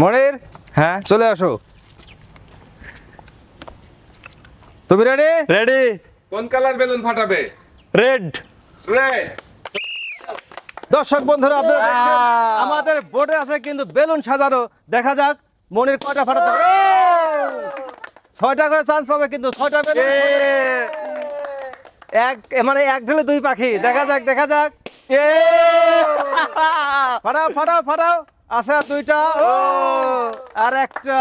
মনির? হ্যাঁ চলে আসো। তুমি রেডি রেডি কোন কালার বেলুন ফাটাবে? রেড রেড দর্শক বন্ধুরা আপনারা আমাদের বোর্ডে আছে কিন্তু বেলুন সাজানো। দেখা যাক মনির কয়টা ফাটাতে ছয়টা করে চান্স পাবে কিন্তু ছয়টা বেলুন। এক মানে এক ঢেলে দুই পাখি। দেখা যাক দেখা যাক। ফাটাও ফাটাও ফাটাও। আছে দুইটা? ও! আর একটা।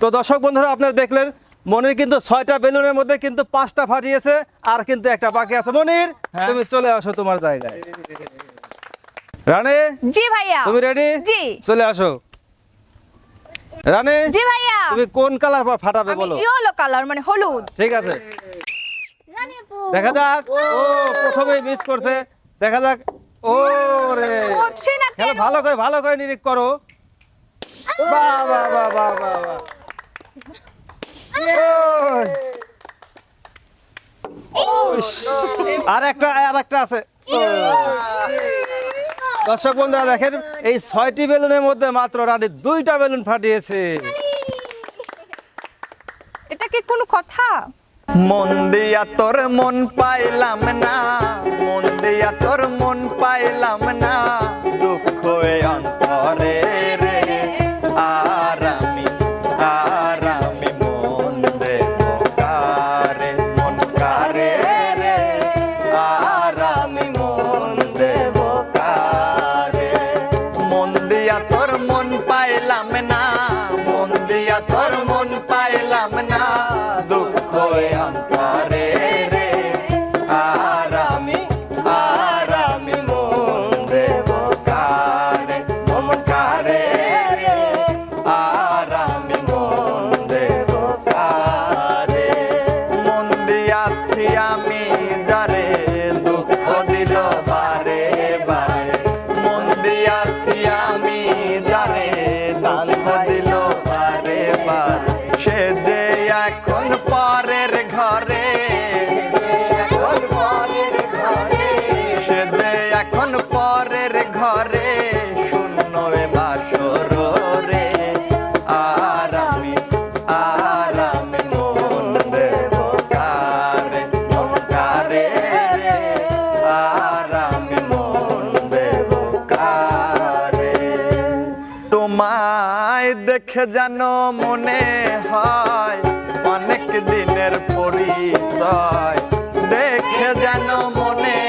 তো দর্শক বন্ধুরা আপনারা দেখলেন মনির কিন্তু ছয়টা বেলুনের মধ্যে কিন্তু পাঁচটা ফাটিয়েছে আর কিন্তু একটা বাকি আছে। মনির হ্যাঁ। তুমি চলে আসো তোমার জায়গায়। রানে? জি ভাইয়া। তুমি রেডি জি। চলে আসো। রানে? জি ভাইয়া। তুমি কোন কালার ফাটাবে বলো। ইয়েলো কালার মানে হলুদ। ঠিক আছে। দেখা যাক। ও প্রথমেই মিস করছে। দেখা যাক। ও রে। ভালো করে ভালো করে নিরিখ করো। বাহ বাহ বাহ বাহ বাহ বাহ। আর একটা আর একটা আছে। দর্শক বন্ধুরা দেখেন এই ছয়টি বেলুনের মধ্যে মাত্র রানী দুইটা বেলুন ফাটিয়েছে। এটা কি কোনো কথা? মন দিয়া তোর মন পাইলাম না, মন দিয়া তোর মন পাইলাম না, দুঃখ অন্তরে রে আর দেখে যেন মনে হয় অনেক দিনের পরিচয়। দেখে যেন মনে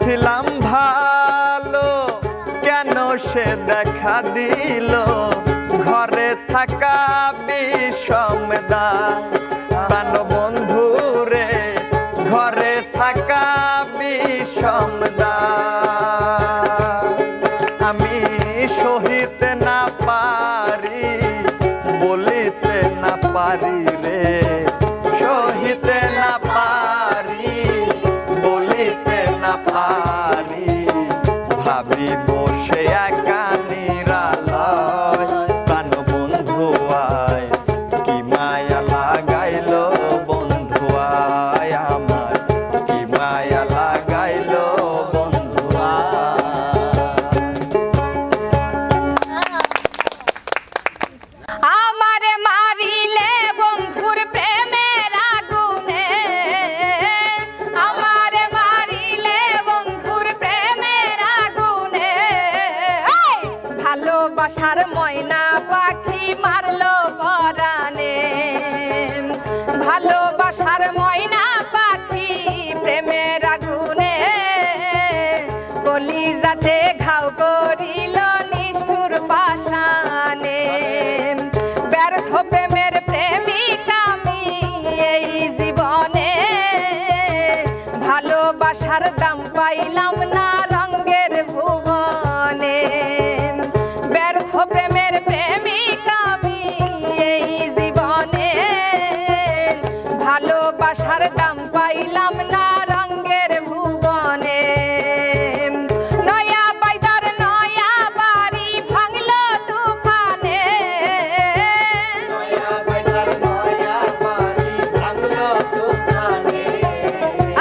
ছিলাম ভালো, কেন সে দেখা দিল? ঘরে থাকা বিষম তান বন্ধু রে, ঘরে থাকা বিষম আমি সহিতে না পারি, বলিতে না পারি রে। সহিতে না না ভালোবাসার ময়না পাখি মারলো পরাণে। ভালোবাসার ময়না পাখি প্রেমের আগুনে। কলি যাতে ঘাও করিল নিষ্ঠুর পাশানে ব্যর্থ প্রেমের প্রেমিকা আমি এই জীবনে ভালোবাসার দাম পাইলাম না ভালোবাসার দাম পাইলাম না রঙ্গের ভুবনে। নয়া পাইদার নয়া বাড়ি ভাঙল তুফানে।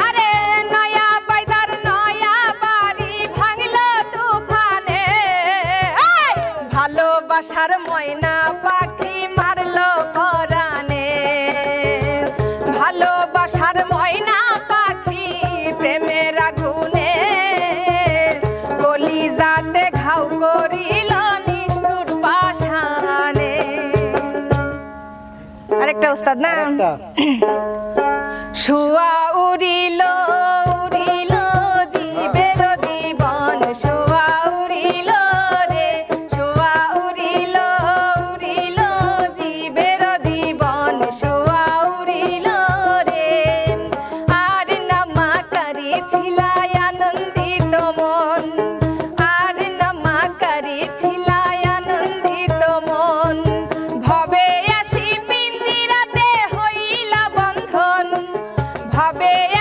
আরে নয়া পাইদার নয়া বাড়ি ভাঙল তুফানে। ভালোবাসার ময়না পাখি মারলো আরেকটা উস্তাদ না? শুয়া উড়িল উড়িল জীবের জীবন। শুয়া উড়িল রে শুয়া উড়িল উড়িল জীবের জীবন। শুয়া উড়িল রে আর baby.